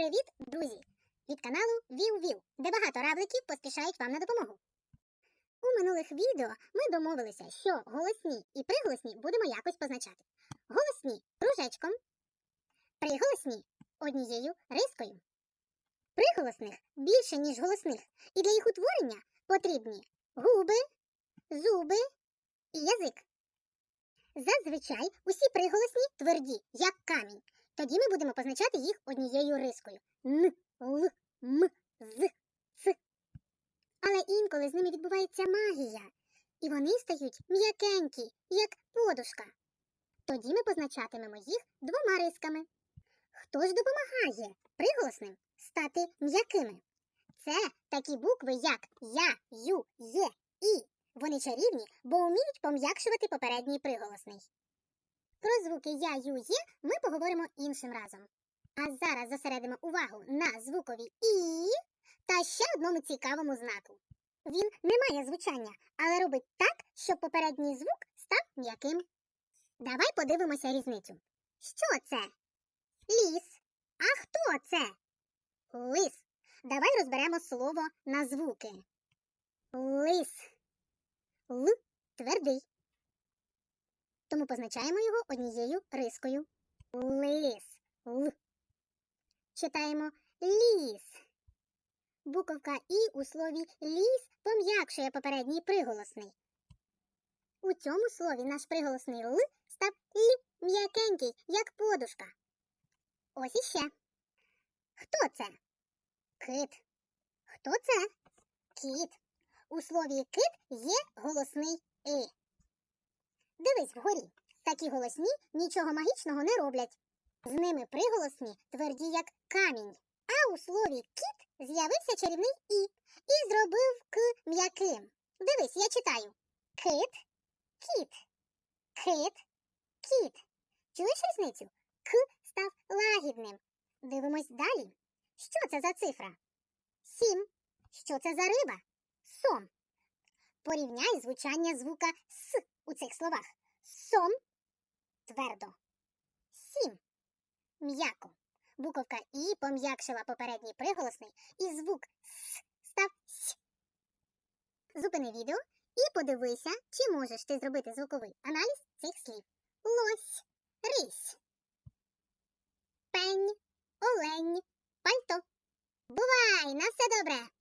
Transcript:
Привіт, друзі! Від каналу Вів-Вів, де багато равликів поспішають вам на допомогу. У минулих відео ми домовилися, що голосні і приголосні будемо якось позначати. Голосні кружечком, приголосні однією рискою. Приголосних більше, ніж голосних, і для їх утворення потрібні губи, зуби і язик. Зазвичай усі приголосні тверді, як камінь. Тоді ми будемо позначати їх однією рискою Н, Л, М, З, Ц. Але інколи з ними відбувається магія, і вони стають м'якенькі, як подушка. Тоді ми позначатимемо їх двома рисками. Хто ж допомагає приголосним стати м'якими? Це такі букви, як Я, Ю, Є, І. Вони чарівні, бо вміють пом'якшувати попередній приголосний. Про звуки Я, Ю, Є ми поговоримо іншим разом. А зараз зосередимо увагу на звукові І та ще одному цікавому знаку. Він не має звучання, але робить так, щоб попередній звук став м'яким. Давай подивимося різницю. Що це? Ліс. А хто це? Лис. Давай розберемо слово на звуки. Лис. Л твердий. Тому позначаємо його однією рискою. Лис. Л. Читаємо ліс. Буковка І у слові ліс пом'якшує попередній приголосний. У цьому слові наш приголосний Л став Л м'якенький, як подушка. Ось іще. Хто це? Кит. Хто це? Кіт. У слові кит є голосний И. Дивись вгорі. Такі голосні нічого магічного не роблять. З ними приголосні тверді, як камінь. А у слові кіт з'явився чарівний І і зробив К м'яким. Дивись, я читаю. Кит, кіт, кит, кіт. Чуєш різницю? К став лагідним. Дивимось далі. Що це за цифра? Сім. Що це за риба? Сом. Порівняй звучання звука С у цих словах. Сом твердо. Сім. М'яко. Буковка І пом'якшила попередній приголосний, і звук С став С. Зупини відео і подивися, чи можеш ти зробити звуковий аналіз цих слів. Лось, рись, пень, олень, пальто. Бувай! На все добре!